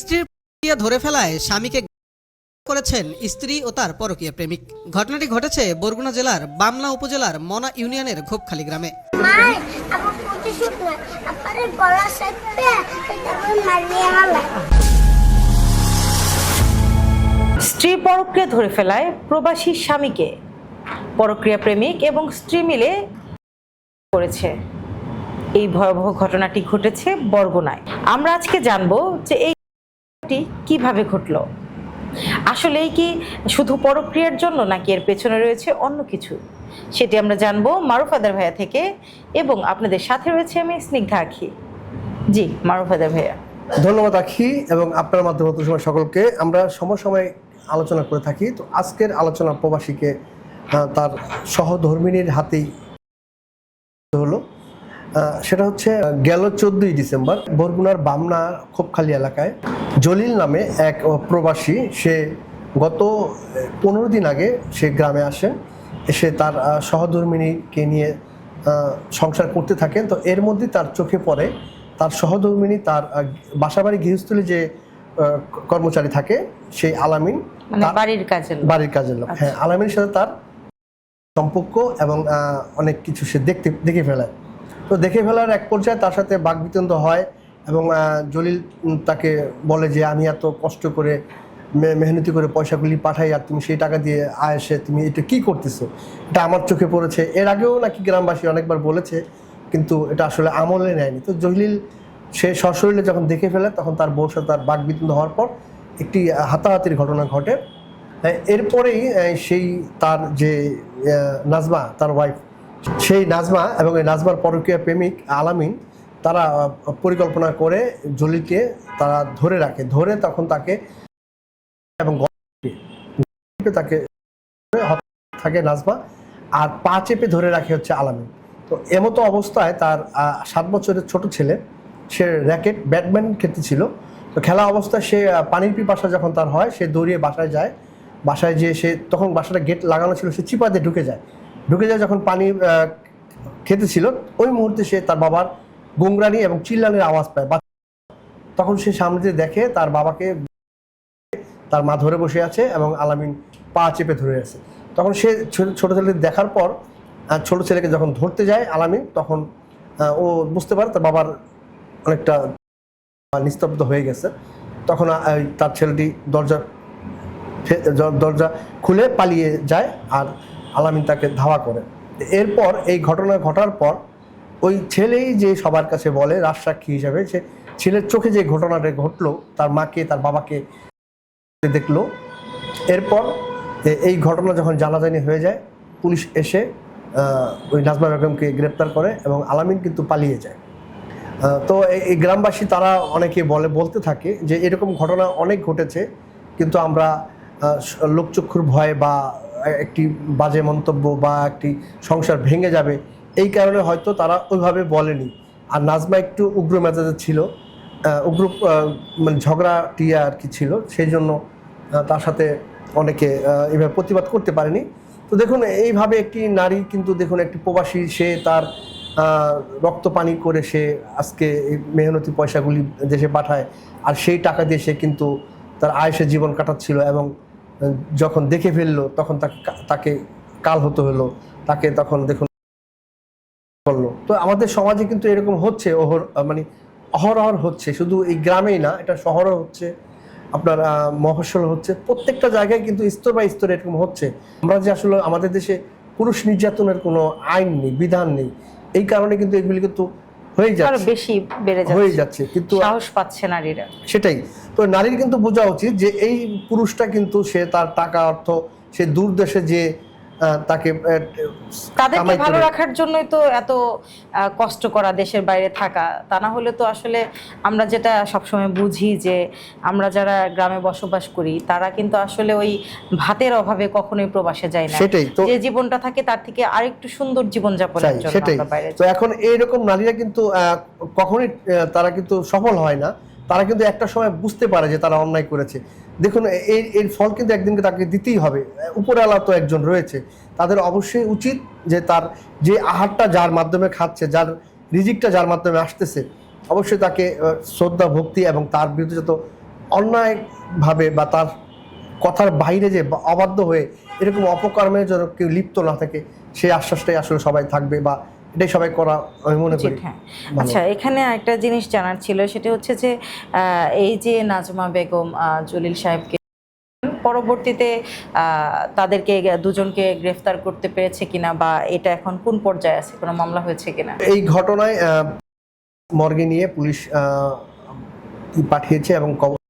স্ত্রীর ধরে ফেলায় স্বামীকে করেছেন স্ত্রী ও তার পরকীয় প্রেমিক। ঘটনাটি ঘটেছে বরগুনা জেলার বামলা উপজেলার মনা ইউনিয়নের ঘোপখালী গ্রামে। স্ত্রী পরক্রিয়া ধরে ফেলায় প্রবাসী স্বামীকে পরক্রিয়া প্রেমিক এবং স্ত্রী মিলে করেছে। এই ভয়াবহ ঘটনাটি ঘটেছে বরগুনায়। আমরা আজকে জানব যে এই ঘটনাটি কীভাবে ঘটলো? আসলেই কি শুধু পরক্রিয়ার জন্য নাকি এর পেছনে রয়েছে অন্য কিছু? সেটি আমরা জানব মারুফাদার ভাইয়া থেকে এবং আপনাদের সাথে রয়েছে আমি স্নিগ্ধা আখি। জি মারুফাদার ভাইয়া। ধন্যবাদ আখি এবং আপনার মাধ্যমে সময় সকলকে। আমরা সময় আলোচনা করে থাকি। তো আজকের আলোচনা প্রবাসীকে তার সহধর্মিনীর হাতেই সেটা হচ্ছে গেল চোদ্দই ডিসেম্বর বরগুনার বামনা খোপখালী এলাকায় জলিল নামে এক প্রবাসী সে গত পনেরো দিন আগে সে গ্রামে আসে এসে তার সহধর্মিনীকে নিয়ে সংসার করতে থাকেন। তো এর মধ্যে তার চোখে পড়ে তার সহধর্মিনী তার বাসাবাড়ি গৃহস্থলী যে কর্মচারী থাকে সেই আলামিন মানে বাড়ির কাজের বাড়ির কাজের লোক। হ্যাঁ আলামিনের সাথে তার সম্পর্ক এবং অনেক কিছু সে দেখতে দেখে ফেলায় তো দেখে ফেলার এক পর্যায়ে তার সাথে বাকবিতন্ড হয় এবং জলিল তাকে বলে যে, আমি এত কষ্ট করে মেহনতি করে পয়সাগুলি পাঠাই আর তুমি সেই টাকা দিয়ে আয়েসে তুমি এটা কি করতেছো? এটা আমার চোখে পড়েছে। এর আগেও নাকি গ্রামবাসী অনেকবার বলেছে, কিন্তু এটা আসলে আমলে নেয়নি। তো জলিল, সে সশরীরে যখন দেখে ফেলে, তখন তার সাথে তার বাকবিতন্ড হওয়ার পর একটি হাতাহাতির ঘটনা ঘটে। এরপরেই সেই তার যে নাজমা, তার ওয়াইফ সেই নাজমা এবং এই নাজমার পরকীয়া প্রেমিক আলামিন, তারা পরিকল্পনা করে জলিলকে তারা ধরে রাখে। ধরে তখন তাকে এবং তাকে থাকে নাজমা আর পা চেপে ধরে রাখে হচ্ছে আলামিন। তো এমতো অবস্থায় তার সাত বছরের ছোট ছেলে, সে র্যাকেট ব্যাডমিন্টন খেলতেছিল। তো খেলা অবস্থায় সে পানির পিপাসা যখন তার হয়, সে দৌড়িয়ে বাসায় যায়। বাসায় যেয়ে সে, তখন বাসাটা গেট লাগানো ছিল, সে চিপা দিয়ে ঢুকে যায়। ঢুকে যায় যখন পানি খেতে ছিল, ওই মুহূর্তে সে তার বাবার গুংরানি এবং চিল্লানির আওয়াজ পায়। বা- তখন সে সামনে দেখে তার বাবাকে তার মা ধরে বসে আছে এবং আলামিন পা চেপে ধরে আছে। তখন সে ছোট ছেলে দেখার পর ছোট ছেলেকে যখন ধরতে যায় আলামিন, তখন ও বুঝতে পারে তার বাবার অনেকটা নিস্তব্ধ হয়ে গেছে। তখন তার ছেলেটি দরজা দরজা খুলে পালিয়ে যায় আর আলামিন তাকে ধাওয়া করে। এরপর এই ঘটনা ঘটার পর ওই ছেলেই যে সবার কাছে বলে, রাজসাক্ষী হিসাবে সে ছেলের চোখে যে ঘটনাটা ঘটলো, তার মাকে, তার বাবাকে দেখল। এরপর এই ঘটনা যখন জানাজানি হয়ে যায়, পুলিশ এসে ওই নাজমা বেগমকে গ্রেপ্তার করে এবং আলামিন কিন্তু পালিয়ে যায়। তো এই- গ্রামবাসী তারা অনেকে বলে, বলতে থাকে যে এরকম ঘটনা অনেক ঘটেছে, কিন্তু আমরা লোকচক্ষুর ভয় বা একটি বাজে মন্তব্য বা একটি সংসার ভেঙে যাবে, এই কারণে হয়তো তারা ওইভাবে বলেনি। আর নাজমা একটু উগ্র মেজাজের ছিল উগ্র মানে ঝগড়াটি আর কি ছিল, সেই জন্য তার সাথে অনেকে এভাবে প্রতিবাদ করতে পারেনি। তো দেখুন, এইভাবে একটি নারী কিন্তু দেখুন, একটি প্রবাসী, সে তার রক্ত পানি করে সে আজকে এই মেহনতি পয়সাগুলি দেশে পাঠায়, আর সেই টাকা দিয়ে সে কিন্তু তার আয়েসে জীবন কাটাচ্ছিল এবং যখন দেখে ফেলল তখন তাকে তাকে কাল হতে হলো। তাকে তখন দেখুন করল তো আমাদের সমাজে কিন্তু এরকম হচ্ছে ওহর মানে অহরহর হচ্ছে। শুধু এই গ্রামেই না এটা শহরও হচ্ছে আপনার আহ, হচ্ছে। প্রত্যেকটা জায়গায় কিন্তু স্তর বা স্তর এরকম হচ্ছে। আমরা যে আসলে আমাদের দেশে পুরুষ নির্যাতনের কোনো আইন নেই বিধান নেই এই কারণে কিন্তু এগুলি কিন্তু হয়ে যাচ্ছে। বেশি বেড়ে হয়ে যাচ্ছে। যাচ্ছে। কিন্তু সাহস পাচ্ছে নারীরা। সেটাই। তো নারীর কিন্তু বোঝা উচিত যে এই পুরুষটা কিন্তু সে তার টাকা অর্থ সে দূর দেশে যে তাকে তাদেরকে ভালো রাখার জন্যই তো এত কষ্ট করা দেশের বাইরে থাকা। তা না হলে তো আসলে আমরা যেটা সবসময় বুঝি যে আমরা যারা গ্রামে বসবাস করি তারা কিন্তু আসলে ওই ভাতের অভাবে কখনোই প্রবাসে যায় না। সেটাই তো। যে জীবনটা থাকে তার থেকে আরেকটু সুন্দর জীবন যাপনের জন্য সেটাই। তো এখন এইরকম নারীরা কিন্তু কখনোই তারা কিন্তু সফল হয় না। তারা কিন্তু একটা সময় বুঝতে পারে যে তারা অন্যায় করেছে। দেখুন এর এর ফল কিন্তু একদিনকে তাকে দিতেই হবে। উপরওয়ালা তো একজন রয়েছে। তাদের অবশ্যই উচিত যে তার যে আহারটা যার মাধ্যমে খাচ্ছে, যার রিজিকটা যার মাধ্যমে আসতেছে, অবশ্যই তাকে শ্রদ্ধা, ভক্তি এবং তার বিরুদ্ধে যত অন্যায়ভাবে বা তার কথার বাইরে যে অবাধ্য হয়ে এরকম অপকর্মে যেন কেউ লিপ্ত না থাকে, সেই আশ্বাসটাই আসলে সবাই থাকবে বা এটাই সবাই করা আমি মনে করি। হ্যাঁ। আচ্ছা এখানে একটা জিনিস জানার ছিল সেটা হচ্ছে যে এই যে নাজমা বেগম জলিল সাহেবকে পরবর্তীতে তাদেরকে দুজনকে গ্রেফতার করতে পেরেছে কিনা বা এটা এখন কোন পর্যায়ে আছে কোনো মামলা হয়েছে কিনা? এই ঘটনায় মর্গে নিয়ে পুলিশ পাঠিয়েছে এবং কব-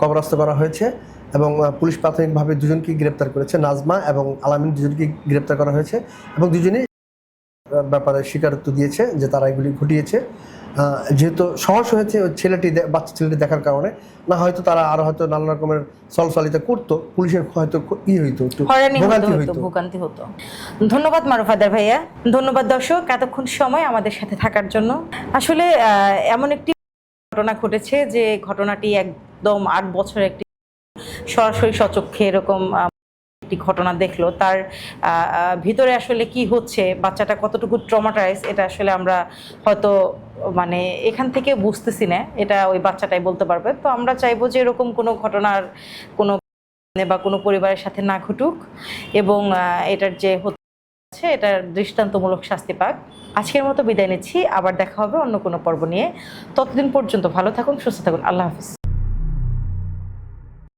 কবরস্থ করা হয়েছে এবং পুলিশ প্রাথমিকভাবে দুজনকে গ্রেপ্তার করেছে নাজমা এবং আলামিন দুজনকে গ্রেপ্তার করা হয়েছে এবং দুজনেই ব্যাপারে স্বীকারোক্ত দিয়েছে যে তারা এগুলি ঘটিয়েছে। যেহেতু সহজ হয়েছে ওই ছেলেটি বাচ্চা ছেলেটি দেখার কারণে না হয়তো তারা আরও হয়তো নানা রকমের সলসলিতা করতো পুলিশের হয়তো ই হইতো ভোগান্তি হতো। ধন্যবাদ মারুফাদার ভাইয়া। ধন্যবাদ দর্শক এতক্ষণ সময় আমাদের সাথে থাকার জন্য। আসলে আহ, এমন একটি ঘটনা ঘটেছে যে ঘটনাটি একদম আট বছর একটি সরাসরি সচক্ষে এরকম একটি ঘটনা দেখল, তার ভিতরে আসলে কি হচ্ছে, বাচ্চাটা কতটুকু ট্রমাটাইজ এটা আসলে আমরা হয়তো মানে এখান থেকে বুঝতেছি না, এটা ওই বাচ্চাটাই বলতে পারবে। তো আমরা চাইব যে এরকম কোনো ঘটনার কোনো বা কোনো পরিবারের সাথে না ঘটুক এবং এটার যে হচ্ছে, এটার দৃষ্টান্তমূলক শাস্তি পাক। আজকের মতো বিদায় নিচ্ছি, আবার দেখা হবে অন্য কোনো পর্ব নিয়ে। ততদিন পর্যন্ত ভালো থাকুন, সুস্থ থাকুন, আল্লাহ হাফিজ।